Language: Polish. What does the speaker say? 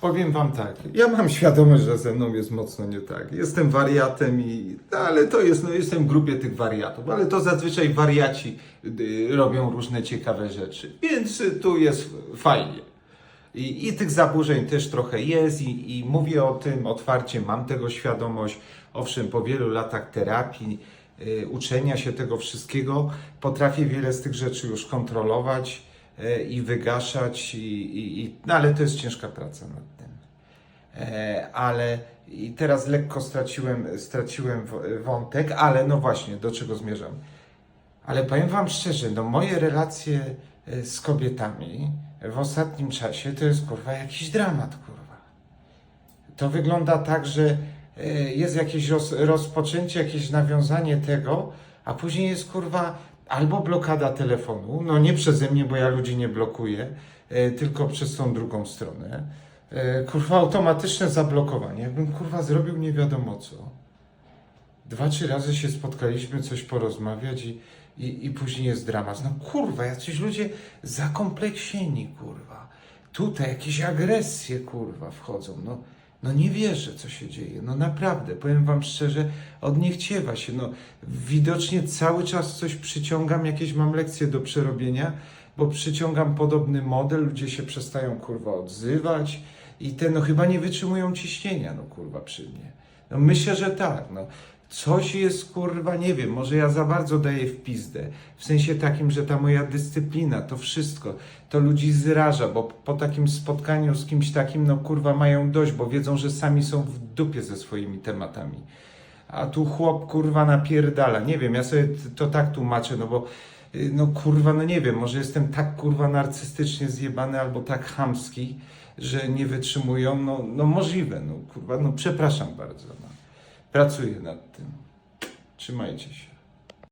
Powiem wam tak, ja mam świadomość, że ze mną jest mocno nie tak. Jestem wariatem i, no, ale to jest, no jestem w grupie tych wariatów, ale to zazwyczaj wariaci y, robią różne ciekawe rzeczy, więc y, tu jest fajnie. I, I tych zaburzeń też trochę jest i, i mówię o tym otwarcie, mam tego świadomość. Owszem, po wielu latach terapii, y, uczenia się tego wszystkiego, potrafię wiele z tych rzeczy już kontrolować i wygaszać, i, i, i, no ale to jest ciężka praca nad tym. E, ale i teraz lekko straciłem, straciłem w- wątek, ale no właśnie, do czego zmierzam. Ale powiem Wam szczerze, no moje relacje e, z kobietami w ostatnim czasie to jest kurwa jakiś dramat, kurwa. To wygląda tak, że e, jest jakieś roz, rozpoczęcie, jakieś nawiązanie tego, a później jest kurwa albo blokada telefonu, no nie przeze mnie, bo ja ludzi nie blokuję, e, tylko przez tą drugą stronę. E, Kurwa automatyczne zablokowanie. Jakbym kurwa zrobił nie wiadomo co. Dwa, trzy razy się spotkaliśmy, coś porozmawiać i, i, i później jest dramat. No kurwa, jacyś ludzie zakompleksieni, kurwa. Tutaj jakieś agresje, kurwa, wchodzą. No, no nie wierzę, co się dzieje. No naprawdę, powiem wam szczerze, od niechciewa się. No widocznie cały czas coś przyciągam, jakieś mam lekcje do przerobienia, bo przyciągam podobny model, ludzie się przestają, kurwa, odzywać i te, no chyba nie wytrzymują ciśnienia, no kurwa, przy mnie. No myślę, że tak, no. Coś jest, kurwa, nie wiem, może ja za bardzo daję w pizdę. W sensie takim, że ta moja dyscyplina, to wszystko, to ludzi zraża, bo po takim spotkaniu z kimś takim, no kurwa, mają dość, bo wiedzą, że sami są w dupie ze swoimi tematami. A tu chłop, kurwa, napierdala. Nie wiem, ja sobie to tak tłumaczę, no bo, y, no kurwa, no nie wiem, może jestem tak, kurwa, narcystycznie zjebany albo tak chamski, że nie wytrzymują, no, no możliwe, no kurwa, no przepraszam bardzo, no. Pracuję nad tym. Trzymajcie się.